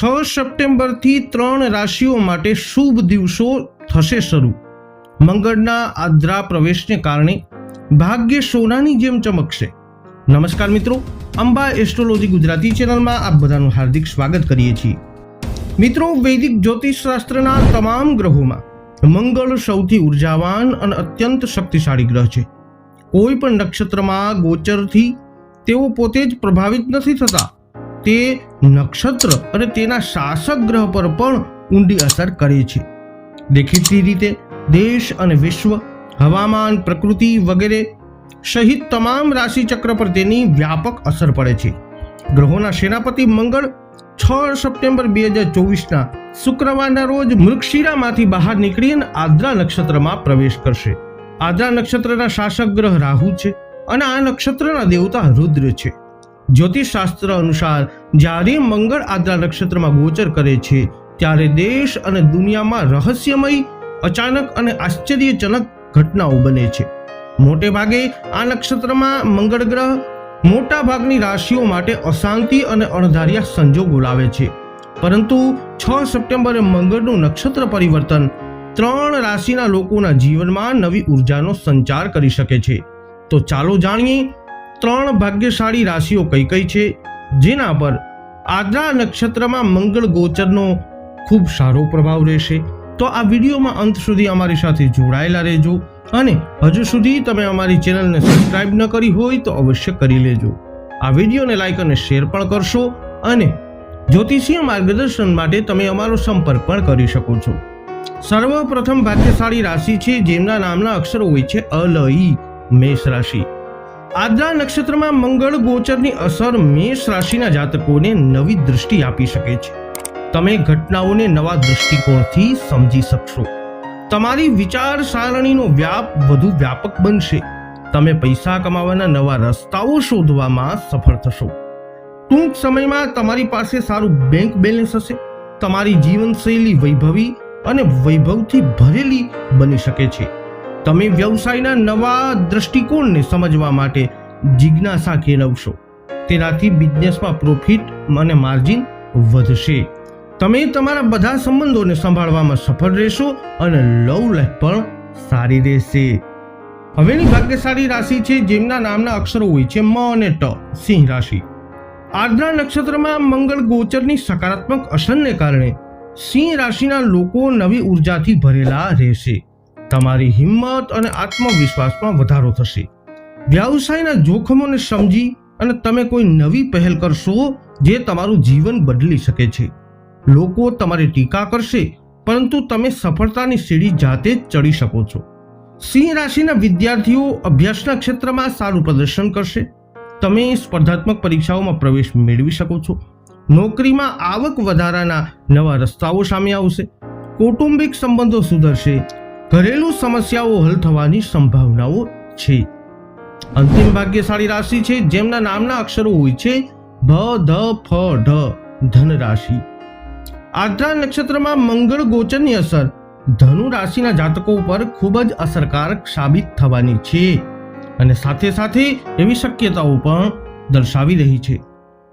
છ સપ્ટેમ્બરથી ત્રણ રાશિઓ માટે શુભ દિવસો થશે શરૂ. મંગળના આદ્રા પ્રવેશને કારણે ભાગ્ય સોનાની જેમ ચમકશે. નમસ્કાર મિત્રો, અંબા એસ્ટ્રોલોજી ગુજરાતી ચેનલમાં આપ બધાનું હાર્દિક સ્વાગત કરીએ છીએ. મિત્રો, વૈદિક જ્યોતિષશાસ્ત્રના તમામ ગ્રહોમાં મંગળ સૌથી ઉર્જાવાન અને અત્યંત શક્તિશાળી ગ્રહ છે. કોઈ પણ નક્ષત્રમાં ગોચરથી તેઓ પોતે જ પ્રભાવિત નથી થતા. તે નક્ષત્ર અને તેના શાસક ગ્રહ પર પણ ઊંડી અસર કરે છે. દેખીતી રીતે દેશ અને વિશ્વ, હવામાન, પ્રકૃતિ વગેરે સહિત તમામ રાશિચક્ર પર તેની વ્યાપક અસર પડે છે. ગ્રહોના સેનાપતિ મંગળ છ સપ્ટેમ્બર બે હજાર ચોવીસના શુક્રવારના રોજ મૃગશિરામાંથી બહાર નીકળી અને આદ્રા નક્ષત્રમાં પ્રવેશ કરશે. આદ્રા નક્ષત્રના શાસક ગ્રહ રાહુ છે અને આ નક્ષત્રના દેવતા રુદ્ર છે. જ્યોતિષશાસ્ત્ર અનુસાર જ્યારે મંગળ આદ્રા નક્ષત્રમાં ગોચર કરે છે, ત્યારે દેશ અને દુનિયામાં રહસ્યમય, અચાનક અને આશ્ચર્યજનક ઘટનાઓ બને છે. મોટે ભાગે આ નક્ષત્રમાં મંગળ ગ્રહ મોટા ભાગની રાશિઓ માટે અશાંતિ અને અણધાર્યા સંજોગો લાવે છે. પરંતુ છ સપ્ટેમ્બરે મંગળનું નક્ષત્ર પરિવર્તન ત્રણ રાશિના લોકોના જીવનમાં નવી ઉર્જાનો સંચાર કરી શકે છે. તો ચાલો જાણીએ ત્રણ ભાગ્યશાળી રાશિઓ કઈ કઈ છે? જેના પર આદ્રા નક્ષત્રમાં મંગળ ગોચરનો ખૂબ સારો પ્રભાવ રહેશે. તો આ વિડીયોમાં અંત સુધી અમારી સાથે જોડાયેલા રહેજો અને હજુ સુધી તમે અમારી ચેનલને સબસ્ક્રાઇબ ન કરી હોય તો અવશ્ય કરી લેજો. આ વિડીયોને લાઇક અને શેર પણ કરશો અને જ્યોતિષીય માર્ગદર્શન માટે તમે અમારો સંપર્ક પણ કરી શકો છો. સર્વપ્રથમ ભાગ્યશાળી રાશિ છે જેમના નામના અક્ષરો હોય છે ઈ મેષ રાશિ આદ્રા નક્ષત્રમાં મંગળ ગોચરની અસર મેષ રાશિના જાતકોને નવી દૃષ્ટિ આપી શકે છે. તમે ઘટનાઓને નવા દૃષ્ટિકોણથી સમજી શકશો. તમારી વિચાર સારણીનો વ્યાપ વધુ વ્યાપક બનશે. તમે પૈસા કમાવાના નવા રસ્તાઓ શોધવામાં સફળ થશો. ટૂંક સમયમાં તમારી પાસે સારું બેંક બેલેન્સ હશે. તમારી જીવનશૈલી વૈભવી અને વૈભવથી ભરેલી બની શકે છે. તમે વ્યવસાયના નવા દ્રષ્ટિકોણને સમજવા માટે જિજ્ઞાસા કેળવશો. તેનાથી બિઝનેસમાં પ્રોફિટ અને માર્જિન વધશે. તમે તમારા બધા સંબંધોને સંભાળવામાં સફળ રહેશો અને લવ લાઈફ પણ સારી રહેશે. હવેની ભાગ્યશાળી રાશિ છે જેમના નામના અક્ષરો હોય છે મ અને ટ, સિંહ રાશિ. આર્દ્રા નક્ષત્રમાં મંગળ ગોચરની સકારાત્મક અસરને કારણે સિંહ રાશિના લોકો નવી ઉર્જાથી ભરેલા રહેશે. તમારી હિંમત અને આત્મવિશ્વાસમાં વધારો થશે. વ્યવસાયના જોખમોને સમજી અને તમે કોઈ નવી પહેલ કરશો જે તમારું જીવન બદલી શકે છે. લોકો તમારી ટીકા કરશે, પરંતુ તમે સફળતાની સીડી જાતે જ ચડી શકો છો. સિંહ રાશિના વિદ્યાર્થીઓ અભ્યાસના ક્ષેત્રમાં સારું પ્રદર્શન કરશે. તમે સ્પર્ધાત્મક પરીક્ષાઓમાં પ્રવેશ મેળવી શકો છો. નોકરીમાં આવક વધારાના નવા રસ્તાઓ સામે આવશે. કૌટુંબિક સંબંધો સુધરશે. ઘરેલું સમસ્યાઓ હલ થવાની સંભાવનાઓ છે. અંતિમ ભાગ્યશાળી રાશિ છે, જેમના નામના અક્ષરો હોય છે ભ ધ, ફ, ઢ ધન રાશિ આદ્રા નક્ષત્રમાં મંગળ ગોચરની અસર ધનુ રાશિના જાતકો પર ખૂબ જ અસરકારક સાબિત થવાની છે અને સાથે સાથે એવી શક્યતાઓ પણ દર્શાવી રહી છે.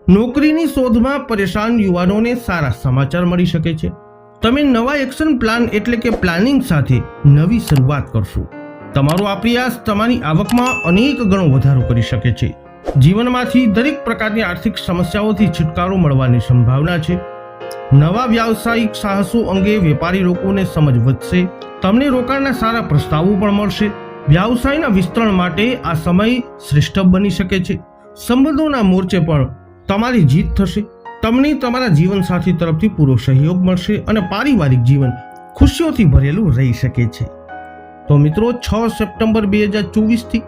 નોકરીની શોધમાં પરેશાન યુવાનોને સારા સમાચાર મળી શકે છે. તમે નવા એક્શન પ્લાન એટલે કે પ્લાનિંગ સાથે નવી શરૂઆત કરશો. તમારો આ પ્રયાસ તમારી આવકમાં અનેક ગણો વધારો કરી શકે છે. જીવનમાંથી દરેક પ્રકારની આર્થિક સમસ્યાઓથી છુટકારો મળવાની સંભાવના છે. નવા વ્યાવસાયિક સાહસો અંગે વેપારી લોકોને સમજ વધશે. તમને રોકાણના સારા પ્રસ્તાવો પણ મળશે. વ્યવસાયના વિસ્તરણ માટે આ સમય શ્રેષ્ઠ બની શકે છે. સંબંધોના મોરચે પણ તમારી જીત થશે. તમને તમારા જીવનસાથી તરફથી પૂરો સહયોગ મળશે અને પારિવારિક જીવન ખુશીઓથી ભરેલું રહી શકે છે. તો મિત્રો, છ સપ્ટેમ્બર બે હજાર ચોવીસથી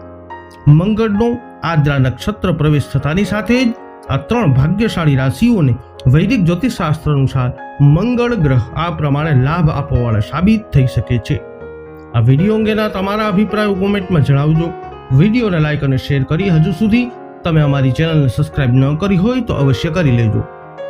મંગળનો આદ્રા નક્ષત્ર પ્રવેશ થતાની સાથે જ આ ત્રણ ભાગ્યશાળી રાશિઓને વૈદિક જ્યોતિષશાસ્ત્ર અનુસાર મંગળ ગ્રહ આ પ્રમાણે લાભ આપવાવાળા સાબિત થઈ શકે છે. આ વીડિયો અંગેના તમારા અભિપ્રાયો કોમેન્ટમાં જણાવજો. વિડીયોને લાઇક અને શેર કરી હજુ સુધી તમે અમારી ચેનલને સબસ્ક્રાઇબ ન કરી હોય તો અવશ્ય કરી લેજો.